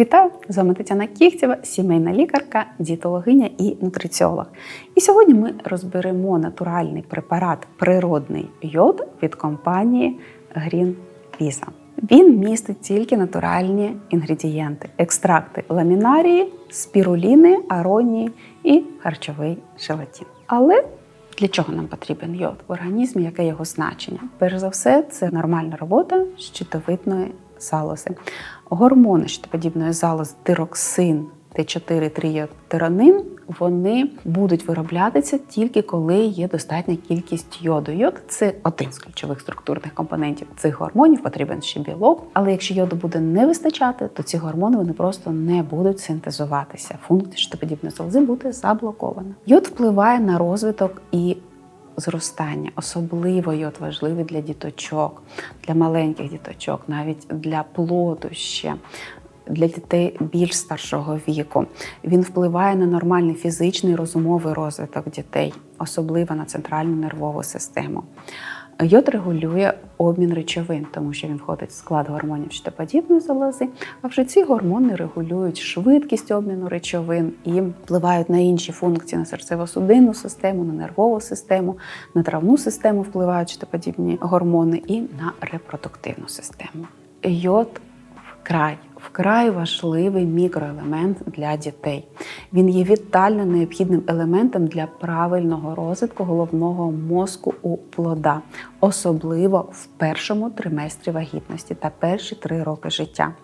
Вітаю! З вами Тетяна Кіхтєва, сімейна лікарка, дієтологиня і нутриціолог. І сьогодні ми розберемо натуральний препарат природний йод від компанії Green Visa. Він містить тільки натуральні інгредієнти: екстракти ламінарії, спіруліни, аронії і харчовий желатин. Але для чого нам потрібен йод в організмі? Яке його значення? Перш за все, це нормальна робота щитовидної залози. Гормони щитоподібної залози тироксин, Т4 тріотиронин, вони будуть вироблятися тільки коли є достатня кількість йоду. Йод це один з ключових структурних компонентів цих гормонів, потрібен ще білок. Але якщо йоду буде не вистачати, то ці гормони вони просто не будуть синтезуватися. Функція щитоподібної залози буде заблокована. Йод впливає на розвиток і зростання. Особливо йод важливий для діточок, для маленьких діточок, навіть для плоду ще. Для дітей більш старшого віку він впливає на нормальний фізичний розумовий розвиток дітей, особливо на центральну нервову систему. Йод регулює обмін речовин, тому що він входить в склад гормонів щитоподібної залози. А вже ці гормони регулюють швидкість обміну речовин і впливають на інші функції на серцево-судинну систему, на нервову систему, на травну систему впливають щитоподібні гормони і на репродуктивну систему. Йод вкрай вкрай важливий мікроелемент для дітей. Він є вітально необхідним елементом для правильного розвитку головного мозку у плода, особливо в першому триместрі вагітності та перші три роки життя.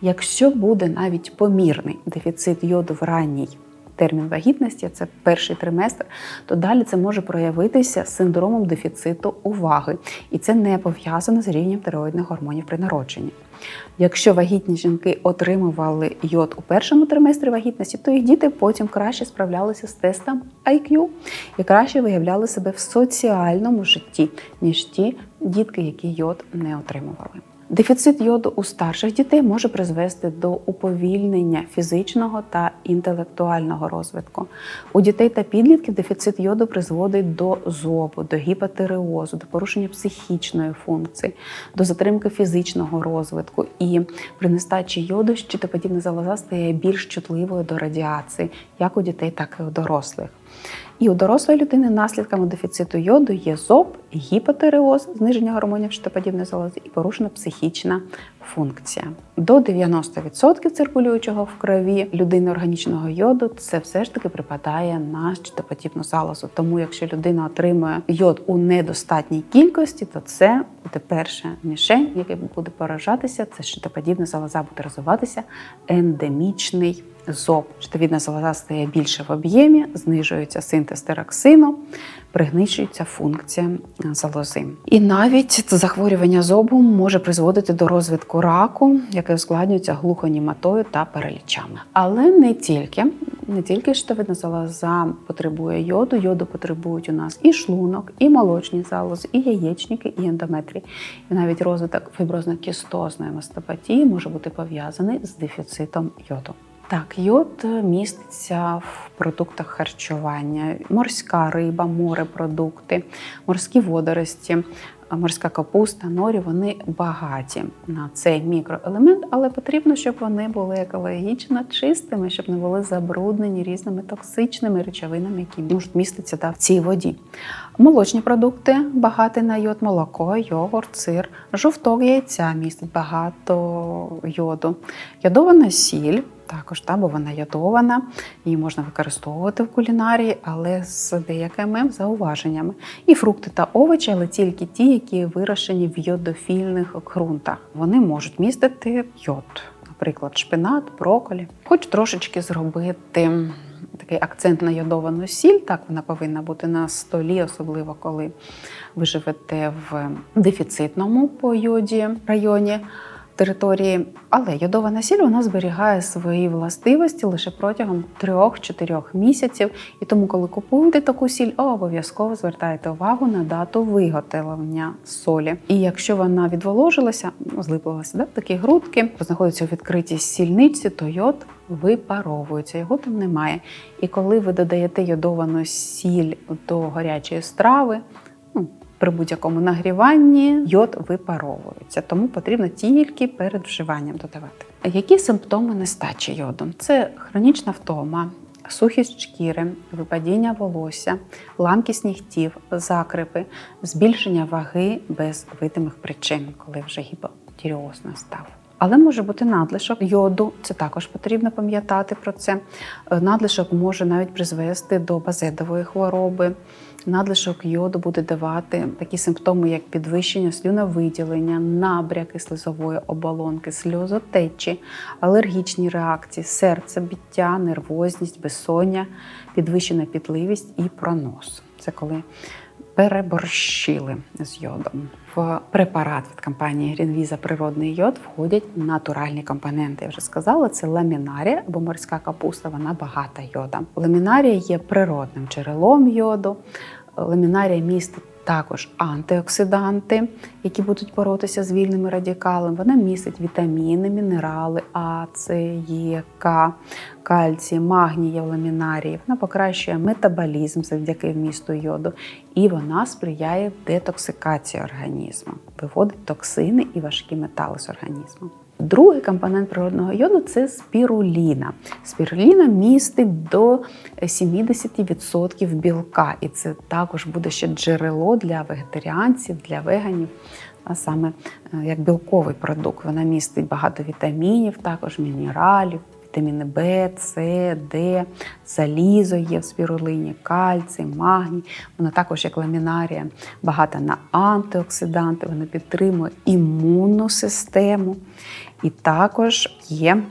Якщо буде навіть помірний дефіцит йоду в ранній термін вагітності, це перший триместр, то далі це може проявитися синдромом дефіциту уваги, і це не пов'язано з рівнем тиреоїдних гормонів при народженні. Якщо вагітні жінки отримували йод у першому триместрі вагітності, то їх діти потім краще справлялися з тестом IQ і краще виявляли себе в соціальному житті, ніж ті дітки, які йод не отримували. Дефіцит йоду у старших дітей може призвести до уповільнення фізичного та інтелектуального розвитку. У дітей та підлітків дефіцит йоду призводить до зобу, до гіпотиреозу, до порушення психічної функції, до затримки фізичного розвитку. І при нестачі йоду щитоподібна залоза стає більш чутливою до радіації, як у дітей, так і у дорослих. І у дорослої людини наслідками дефіциту йоду є зоб, гіпотиреоз, зниження гормонів щитоподібної залози і порушена психічна функція. До 90% циркулюючого в крові людини органічного йоду це все ж таки припадає на щитоподібну залозу. Тому, якщо людина отримує йод у недостатній кількості, то це буде перша мішень, який буде поражатися, це щитоподібна залоза буде розвиватися ендемічний зоб. Щитовідна залоза стає більше в об'ємі, знижується синтез тироксину, пригничується функція залози. І навіть захворювання зобу може призводити до розвитку раку, яке ускладнюється глухоніматою та паралічами. Але не тільки. Не тільки щитовидна залоза потребує йоду, йоду потребують у нас і шлунок, і молочні залози, і яєчники, і ендометрій. І навіть розвиток фіброзно-кістозної мастопатії може бути пов'язаний з дефіцитом йоду. Так, йод міститься в продуктах харчування, морська риба, морепродукти, морські водорості, морська капуста, норі вони багаті на цей мікроелемент, але потрібно, щоб вони були екологічно чистими, щоб не були забруднені різними токсичними речовинами, які можуть міститися да, в цій воді. Молочні продукти багаті на йод, молоко, йогурт, сир, жовток яйця містить багато йоду, йодована сіль. Також та, бо вона ядована, її можна використовувати в кулінарії, але з деякими зауваженнями. І фрукти та овочі, але тільки ті, які вирощені в йодофільних ґрунтах. Вони можуть містити йод, наприклад, шпинат, броколі. Хоч трошечки зробити такий акцент на йодовану сіль, так вона повинна бути на столі, особливо коли ви живете в дефіцитному по йоді районі території, але йодована сіль вона зберігає свої властивості лише протягом 3-4 місяців. І тому, коли купуєте таку сіль, обов'язково звертайте увагу на дату виготовлення солі. І якщо вона відволожилася, злиплилася да, такі грудки, знаходяться у відкритій сільниці, то йод випаровується, його там немає. І коли ви додаєте йодовану сіль до гарячої страви, ну, при будь-якому нагріванні йод випаровується, тому потрібно тільки перед вживанням додавати. Які симптоми нестачі йоду? Це хронічна втома, сухість шкіри, випадіння волосся, ламкість нігтів, закрипи, збільшення ваги без видимих причин, коли вже гіпотіріоз настав. Але може бути надлишок йоду, це також потрібно пам'ятати про це. Надлишок може навіть призвести до базедової хвороби. Надлишок йоду буде давати такі симптоми, як підвищення слюновиділення, набряки слизової оболонки, сльозотечі, алергічні реакції, серцебіття, нервозність, безсоння, підвищена пітливість і пронос. Це коли переборщили з йодом. В препарат від компанії Greenvisa природний йод входять натуральні компоненти. Я вже сказала, це ламінарія або морська капуста. Вона багата йода. Ламінарія є природним джерелом йоду. Ламінарія містить також антиоксиданти, які будуть боротися з вільними радикалами. Вона містить вітаміни, мінерали, А, С, Е, К, кальцій, магній є в ламінарії. Вона покращує метаболізм завдяки вмісту йоду, і вона сприяє детоксикації організму, виводить токсини і важкі метали з організму. Другий компонент природного йоду це спіруліна. Спіруліна містить до 70% білка, і це також буде ще джерело для вегетаріанців, для веганів, а саме е, як білковий продукт. Вона містить багато вітамінів, також мінералів, вітаміни В, С, Д, залізо є в спірулині, кальцій, магній. Вона також як ламінарія багата на антиоксиданти, вона підтримує імунну систему і також є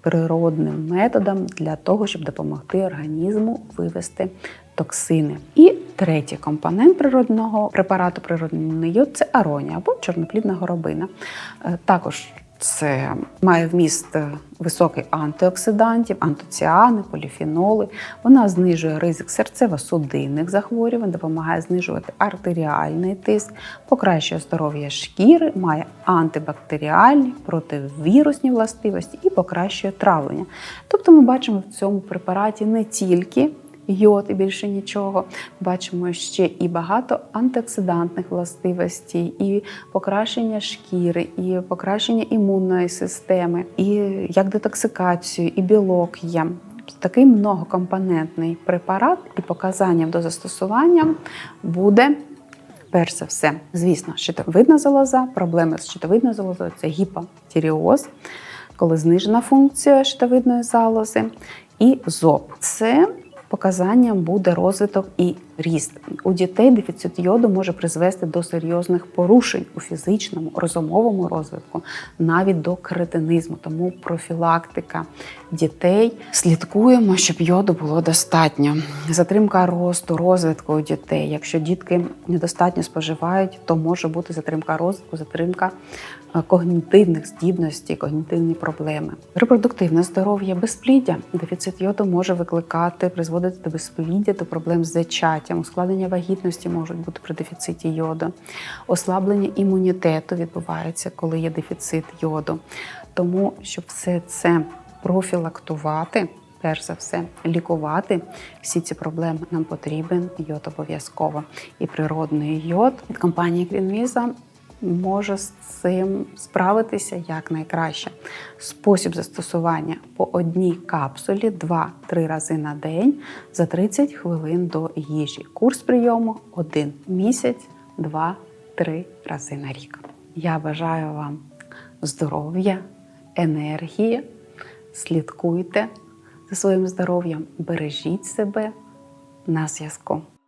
природним методом для того, щоб допомогти організму вивести токсини. І третій компонент природного препарату природний йод це аронія або чорноплідна горобина. Е, Також це має вміст е, високий антиоксидантів, антоціани, поліфеноли. Вона знижує ризик серцево-судинних захворювань, допомагає знижувати артеріальний тиск, покращує здоров'я шкіри, має антибактеріальні, противірусні властивості і покращує травлення. Тобто ми бачимо в цьому препараті не тільки йод і більше нічого. Бачимо ще і багато антиоксидантних властивостей, і покращення шкіри, і покращення імунної системи, і як детоксикацію, і білок є. Такий многокомпонентний препарат і показанням до застосування буде. Перш за все, звісно, щитовидна залоза. Проблеми з щитовидною залозою це гіпотіріоз, коли знижена функція щитовидної залози, і ЗОП. Це показанням буде розвиток і ріст. У дітей дефіцит йоду може призвести до серйозних порушень у фізичному, розумовому розвитку, навіть до кретинизму. Тому профілактика дітей слідкуємо, щоб йоду було достатньо. Затримка росту, розвитку у дітей. Якщо дітки недостатньо споживають, то може бути затримка розвитку, затримка е, когнітивних здібностей, когнітивні проблеми. Репродуктивне здоров'я, безпліддя. Дефіцит йоду може викликати, призводити до безпліддя, до проблем з зачаттям, ускладнення вагітності можуть бути при дефіциті йоду, ослаблення імунітету відбувається, коли є дефіцит йоду. Тому, щоб все це профілактувати. Перш за все, лікувати всі ці проблеми нам потрібен йод обов'язково. І природний йод від компанії Greenvisa може з цим справитися якнайкраще. Спосіб застосування по одній капсулі 2-3 рази на день за 30 хвилин до їжі. Курс прийому один місяць, 2-3 рази на рік. Я бажаю вам здоров'я, енергії. Слідкуйте за своїм здоров'ям, бережіть себе на зв'язку.